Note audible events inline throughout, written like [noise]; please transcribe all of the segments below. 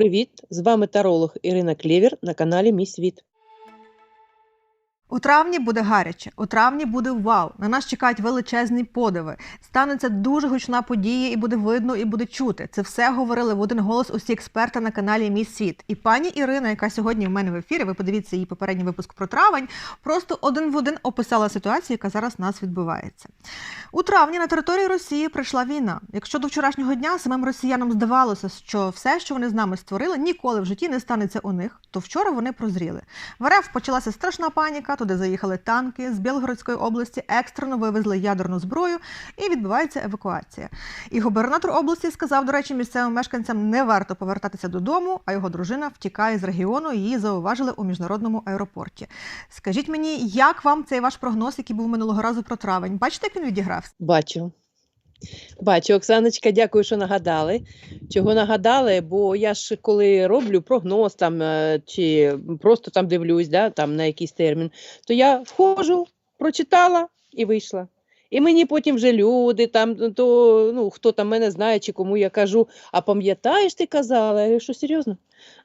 Привіт! З вами таролог Ірина Клєвір на каналі Мій Світ. У травні буде гаряче, у травні буде вау. На нас чекають величезні подиви. Станеться дуже гучна подія, і буде видно, і буде чути. Це все говорили в один голос усі експерти на каналі Мій Світ. І пані Ірина, яка сьогодні в мене в ефірі, ви подивіться її попередній випуск про травень, просто один в один описала ситуацію, яка зараз у нас відбувається. У травні на території Росії прийшла війна. Якщо до вчорашнього дня самим росіянам здавалося, що все, що вони з нами створили, ніколи в житті не станеться у них, то вчора вони прозріли. В РФ почалася страшна паніка. Туди заїхали танки з Білгородської області, екстрено вивезли ядерну зброю і відбувається евакуація. І губернатор області сказав, до речі, місцевим мешканцям не варто повертатися додому, а його дружина втікає з регіону. Її зауважили у міжнародному аеропорті. Скажіть мені, як вам цей ваш прогноз, який був минулого разу про травень? Бачите, як він відігрався? Бачу. Бачу, Оксаночка, дякую, що нагадали. Чого нагадали? Бо я ж коли роблю прогноз там е, чи просто там дивлюсь, да, там на якийсь термін, то я входжу, прочитала і вийшла. І мені потім вже люди, там, то, ну, хто там мене знає, чи кому я кажу, а пам'ятаєш, ти казала? Я що серйозно?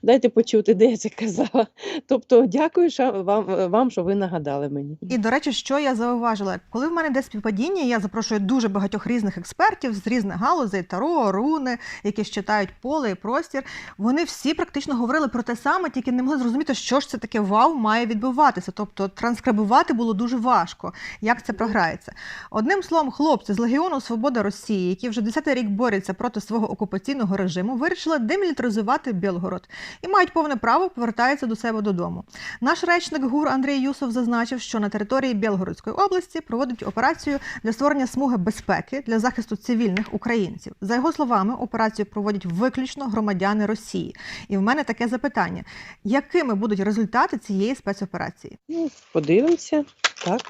Дайте почути, де я це казала. Тобто, дякую вам, вам, що ви нагадали мені. І до речі, що я зауважила, коли в мене йде співпадіння, я запрошую дуже багатьох різних експертів з різних галузей, таро, руни, які читають поле і простір. Вони всі практично говорили про те саме, тільки не могли зрозуміти, що ж це таке вау має відбуватися. Тобто транскрибувати було дуже важко, як це програється. Одним словом, хлопці з Легіону Свобода Росії, які вже 10-й рік борються проти свого окупаційного режиму, вирішили демілітаризувати Білгород і мають повне право повертаються до себе додому. Наш речник ГУР Андрій Юсов зазначив, що на території Білгородської області проводить операцію для створення смуги безпеки для захисту цивільних українців. За його словами, операцію проводять виключно громадяни Росії. І в мене таке запитання: якими будуть результати цієї спецоперації? Ну, подивимося, так.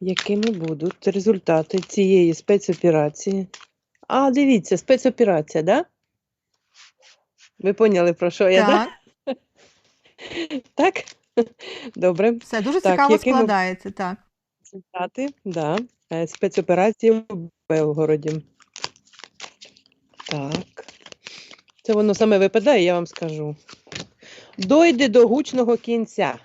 Якими будуть результати цієї спецоперації? А, дивіться, спецоперація, да? Ви поняли, про що я, так, да? [laughs] Так? Добре. все дуже Так, цікаво якими- складається. Так. Результати, да. Е, Спецоперації в Белгороді. Так. Це воно саме випадає, я вам скажу. Дойде до гучного кінця.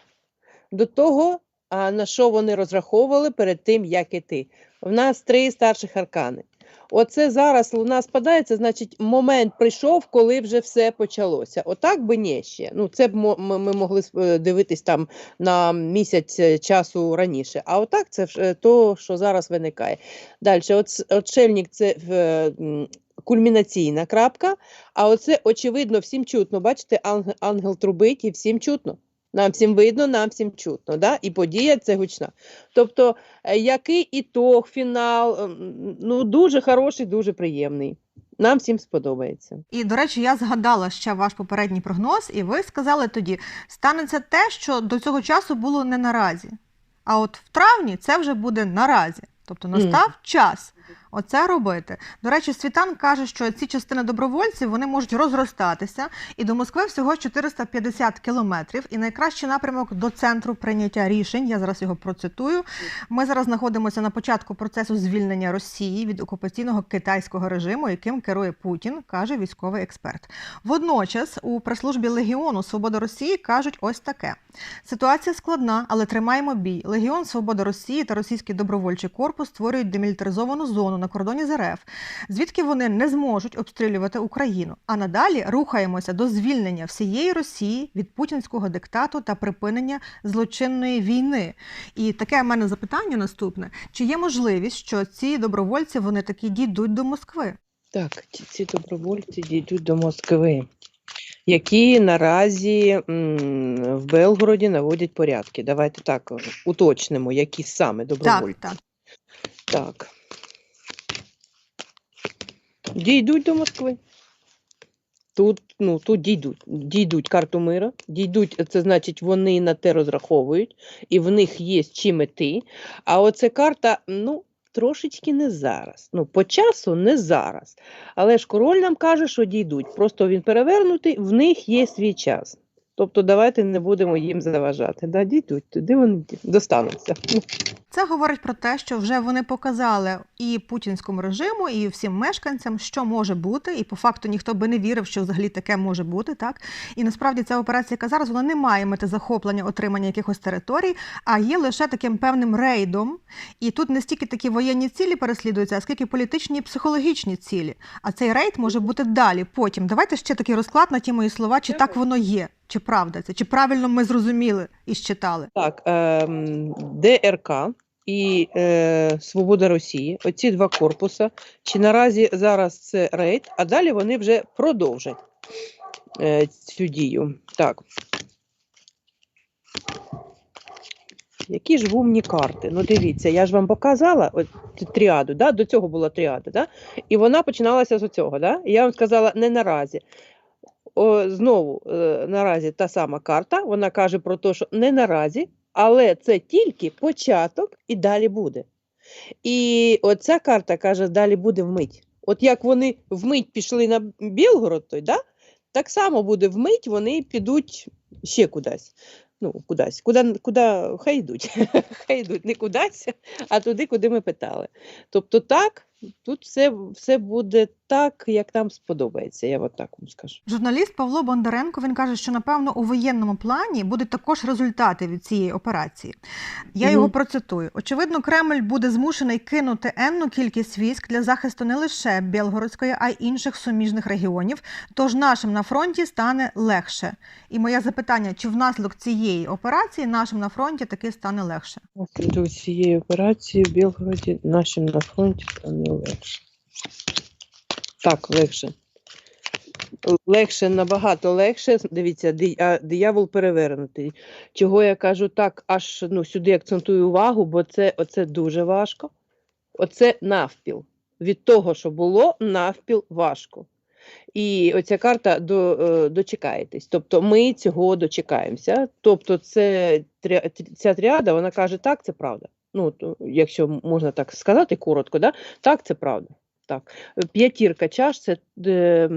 До того, на що вони розраховували перед тим, як іти. В нас три старших аркани. Оце зараз луна спадає, це значить момент прийшов, коли вже все почалося. Отак би ні ще. Ну, це б ми могли е, дивитись там на місяць е, часу раніше. А отак це е, то, що зараз виникає. Далі, отшельник це кульмінаційна крапка, а оце, очевидно, всім чутно. Бачите, ангел трубить і всім чутно. Нам всім видно, нам всім чутно. Да? І подія це гучна. Тобто, е, який ітог, фінал, ем, ну дуже хороший, дуже приємний. Нам всім сподобається. І, до речі, я згадала ще ваш попередній прогноз, і ви сказали тоді: станеться те, що до цього часу було не наразі. А от в травні це вже буде наразі. Тобто настав час оце робити. До речі, Світан каже, що ці частини добровольців вони можуть розростатися, і до Москви всього 450 кілометрів. І найкращий напрямок до центру прийняття рішень. Я зараз його процитую. Ми зараз знаходимося на початку процесу звільнення Росії від окупаційного китайського режиму, яким керує Путін, каже військовий експерт. Водночас у прес-службі Легіону Свобода Росії кажуть ось таке: ситуація складна, але тримаємо бій. Легіон Свобода Росії та російський добровольчий корпус створюють демілітаризовану зону на кордоні з РФ, звідки вони не зможуть обстрілювати Україну. А надалі рухаємося до звільнення всієї Росії від путінського диктату та припинення злочинної війни. І таке в мене запитання наступне: чи є можливість, що ці добровольці вони таки дійдуть до Москви? Так, ці, ці добровольці дійдуть до Москви, які наразі в Белгороді наводять порядки. Давайте так е, уточнимо, які саме добровольці. Так, так. Так. Дійдуть до Москви. Тут, ну, тут дійдуть. Дійдуть карту мира, дійдуть, це значить, вони на те розраховують, і в них є чим іти. А оце карта, ну, трошечки не зараз. Ну, по часу не зараз. Але ж король нам каже, що дійдуть. Просто він перевернутий, в них є свій час. Тобто давайте не будемо їм заважати. Да, дійдуть, туди вони достануться. Це говорить про те, що вже вони показали і путінському режиму, і всім мешканцям, що може бути, і по факту ніхто би не вірив, що взагалі таке може бути. Так і насправді ця операція, яка зараз вона не має мети захоплення, отримання якихось територій, а є лише таким певним рейдом. І тут не стільки такі воєнні цілі переслідуються, а скільки політичні і психологічні цілі. А цей рейд може бути далі. Потім давайте ще такий розклад на ті мої слова, чи так воно є, чи правда це, чи правильно ми зрозуміли і считали. Так, ем, ДРК і е, Свобода Росії, оці два корпуса. Чи наразі зараз це рейд, а далі вони вже продовжать е, цю дію. Так. Які ж вумні карти? Ну, дивіться, я ж вам показала от, тріаду, да? до цього була тріада, да? і вона починалася з цього. Да? Я вам сказала, не наразі. О, знову е, наразі та сама карта, вона каже про те, що не наразі, але це тільки початок і далі буде. І оця карта каже, далі буде вмить. От як вони вмить пішли на Білгород, той, да? так само буде вмить, вони підуть ще кудись. Ну, кудись, куди, куди хай йдуть, [laughs] хай йдуть не кудись, а туди, куди ми питали. Тобто, так, тут все, все буде так, як нам сподобається, я от так вам скажу. Журналіст Павло Бондаренко він каже, що напевно у воєнному плані будуть також результати від цієї операції. Я Мгм. його процитую. Очевидно, Кремль буде змушений кинути енну кількість військ для захисту не лише Білгородської, а й інших суміжних регіонів. Тож нашим на фронті стане легше. І моє запитання: чи внаслідок цієї операції нашим на фронті таки стане легше? До цієї операції в Білгороді нашим на фронті стане легше. Так, легше. Легше, набагато легше. Дивіться, диявол перевернутий. Чого я кажу так, аж ну, сюди акцентую увагу, бо це оце дуже важко. Оце навпіл. Від того, що було, навпіл важко. І оця карта до, е, дочекаєтесь. Тобто ми цього дочекаємося. Тобто, це ця тріада, вона каже, так, це правда. Ну, якщо можна так сказати коротко, да? так, це правда. Так. П'ятірка чаш це е,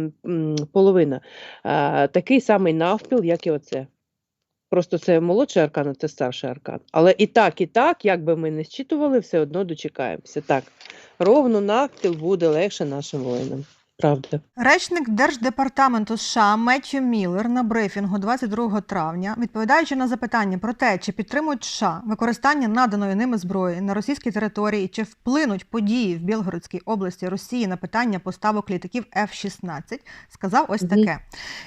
половина. А, такий самий навпіл, як і оце. Просто це молодший аркан, а це старший аркан. Але і так, і так, як би ми не зчитували, все одно дочекаємося. Так, ровно навпіл буде легше нашим воїнам. Правда. Речник Держдепартаменту США Меттью Міллер на брифінгу 22 травня, відповідаючи на запитання про те, чи підтримують США використання наданої ними зброї на російській території, чи вплинуть події в Білгородській області Росії на питання поставок літаків F-16, сказав ось таке: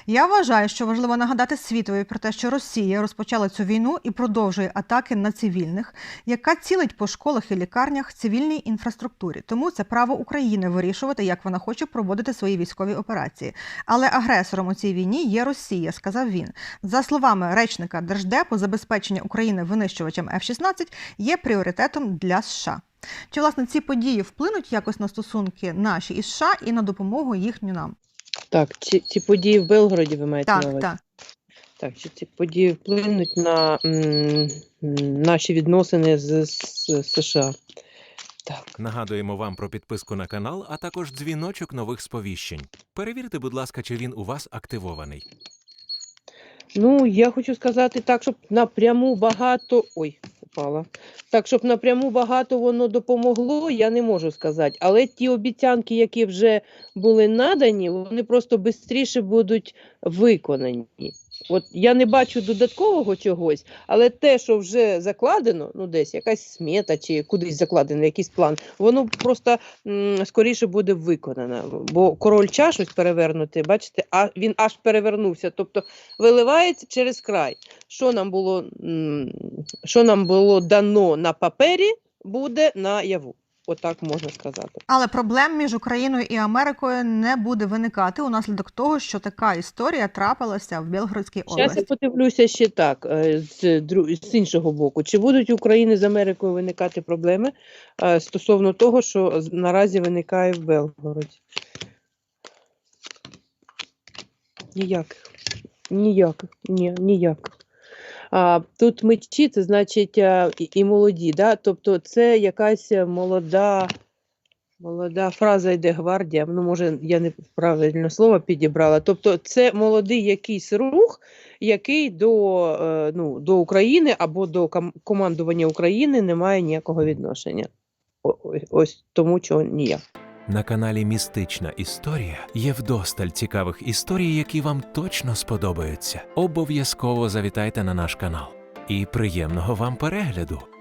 Я вважаю, що важливо нагадати світові про те, що Росія розпочала цю війну і продовжує атаки на цивільних, яка цілить по школах і лікарнях цивільній інфраструктурі. Тому це право України вирішувати, як вона хоче проводити свої військові операції. Але агресором у цій війні є Росія, сказав він. За словами речника Держдепу, забезпечення України винищувачем F-16 є пріоритетом для США. Чи власне ці події вплинуть якось на стосунки наші із США і на допомогу їхню нам? Так, ці, ці події в Белгороді ви маєте на Так, увазі? так. Так, чи ці події вплинуть на м, м, наші відносини з, з США? Так. Нагадуємо вам про підписку на канал, а також дзвіночок нових сповіщень. Перевірте, будь ласка, чи він у вас активований. Ну, я хочу сказати так, щоб напряму багато. Ой, упала. Так, щоб напряму багато воно допомогло, я не можу сказати. Але ті обіцянки, які вже були надані, вони просто швидше будуть виконані. От я не бачу додаткового чогось, але те, що вже закладено, ну десь якась смета чи кудись закладено, якийсь план, воно просто скоріше буде виконано. Бо король чаш ось перевернути, бачите, а він аж перевернувся. Тобто виливається через край. Що нам було, що нам було дано на папері, буде наяву. Отак можна сказати. Але проблем між Україною і Америкою не буде виникати унаслідок того, що така історія трапилася в Білгородській Зараз я подивлюся ще так, е, з, з іншого боку. Чи будуть України з Америкою виникати проблеми е, стосовно того, що наразі виникає в Белгороді? Ніяких. Ніяких. Ні, ніяких. А, тут мечі, це значить а, і, молоді, да? тобто це якась молода, Молода фраза йде гвардія. Ну, може, я не правильне слово підібрала. Тобто, це молодий якийсь рух, який до, е, ну, до України або до ком- командування України не має ніякого відношення. О- Ось тому, чого ніяк. На каналі Містична Історія є вдосталь цікавих історій, які вам точно сподобаються. Обов'язково завітайте на наш канал. І приємного вам перегляду!